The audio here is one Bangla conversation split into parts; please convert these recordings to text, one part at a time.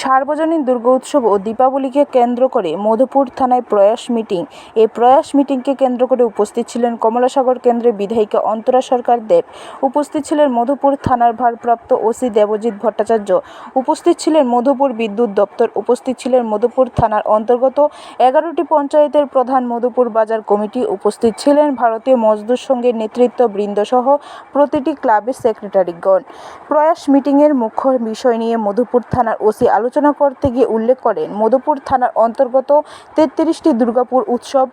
সার্বজনীন দুর্গোৎসব ও দীপাবলিকে কেন্দ্র করে মধুপুর থানায় প্রয়াস মিটিং। এই প্রয়াস মিটিংকে কেন্দ্র করে উপস্থিত ছিলেন কমলাসাগর কেন্দ্রের বিধায়িকা অন্তরা সরকার দেব। উপস্থিত ছিলেন মধুপুর থানার ভারপ্রাপ্ত ওসি দেবজিৎ ভট্টাচার্য। উপস্থিত ছিলেন মধুপুর বিদ্যুৎ দপ্তর। উপস্থিত ছিলেন মধুপুর থানার অন্তর্গত এগারোটি পঞ্চায়েতের প্রধান মধুপুর বাজার কমিটি। উপস্থিত ছিলেন ভারতীয় মজদুর সংঘের নেতৃত্ববৃন্দসহ প্রতিটি ক্লাবের সেক্রেটারিগণ। প্রয়াস মিটিংয়ের মুখ্য বিষয় নিয়ে মধুপুর থানার ওসি আলোচনা করতে গিয়ে উল্লেখ করেন, মধুপুর থানার অন্তর্গত তেত্রিশটি দুর্গাপুর উৎসব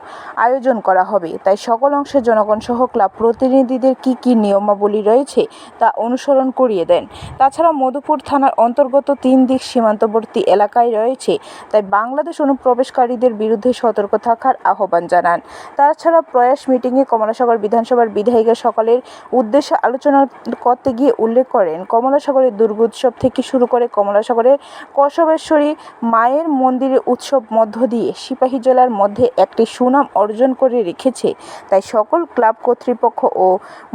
আয়োজন করা হবে। তাই সকল অংশের জনগণ সহ ক্লাব প্রতিনিধিদের কী কী নিয়মাবলী রয়েছে তা অনুসরণ করিয়ে দেন। তাছাড়া মধুপুর থানার অন্তর্গত তিন দিক সীমান্তবর্তী এলাকায় রয়েছে। তাই বাংলাদেশ অনুপ্রবেশকারীদের বিরুদ্ধে সতর্ক থাকার আহ্বান জানান। তাছাড়া প্রয়াস মিটিংয়ে কমলাসাগর বিধানসভার বিধায়িকা সকলের উদ্দেশ্যে আলোচনা করতে গিয়ে উল্লেখ করেন, কমলাসাগরের দুর্গোৎসব থেকে শুরু করে কমলাসাগরের কসবেশ্বরী মায়ের মন্দিরের উৎসব মধ্য দিয়ে সিপাহী জেলার মধ্যে একটি সুনাম অর্জন করে রেখেছে। তাই সকল ক্লাব কর্তৃপক্ষ ও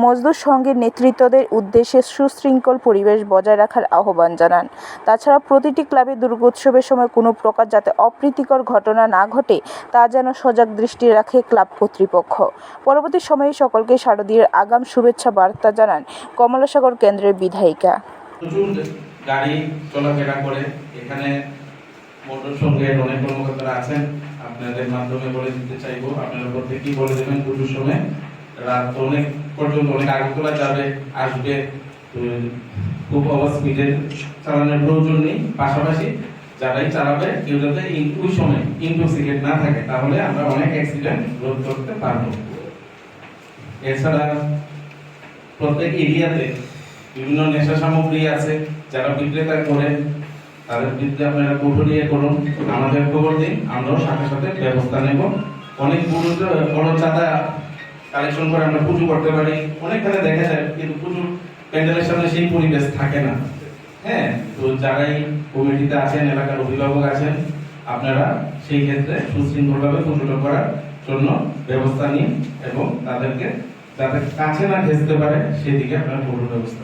মজদুর সংঘের নেতৃত্বদের উদ্দেশ্যে সুশৃঙ্খল পরিবেশ বজায় রাখার আহ্বান জানান। তাছাড়া প্রতিটি ক্লাবে দুর্গোৎসবের সময় কোনো প্রকার যাতে অপ্রীতিকর ঘটনা না ঘটে, তা যেন সজাগ দৃষ্টি রাখে ক্লাব কর্তৃপক্ষ। পরবর্তী সময়ে সকলকে শারদীয়ের আগাম শুভেচ্ছা বার্তা জানান কমলাসাগর কেন্দ্রের বিধায়িকা। গাড়ি চলাফেরা করে। এখানে মোটর সঙ্গে অনেক কর্মকর্তারা আছেন। আপনাদের মাধ্যমে বলে দিতে চাইব, আপনারা প্রত্যেকেই বলে দেবেন পুজোর সময়। রাত অনেক পর্যন্ত, অনেক আগরতলা যাবে, আসবে। খুব ওভার স্পিডে চালানোর প্রয়োজন নেই। পাশাপাশি যারাই চালাবে, কেউ যাতে ওই সময় ইনটক্সিকেট না থাকে, তাহলে আমরা অনেক অ্যাক্সিডেন্ট রোধ করতে পারব। এছাড়া প্রত্যেক এরিয়াতে বিভিন্ন নেশা সামগ্রী আছে, যারা বিক্রেতা করে তাদের বিরুদ্ধে আপনারা কঠোর ইয়ে করুন। আমাদের খবর দিন, আমরাও সাথে সাথে ব্যবস্থা নেব। অনেক বড় বড় চাঁদা কালেকশন করে আমরা পুজো করতে পারি। অনেকখানে দেখা যায়, কিন্তু পুজো প্যান্ডেলের সামনে সেই পরিবেশ থাকে না। হ্যাঁ তো যারাই কমিটিতে আছেন, এলাকার অভিভাবক আছেন, আপনারা সেই ক্ষেত্রে সুশৃঙ্খলভাবে পুজোটা করার জন্য ব্যবস্থা নিন এবং তাদেরকে যাতে কাছে না ঘেঁচতে পারে, সেদিকে আপনারা কঠোর ব্যবস্থা।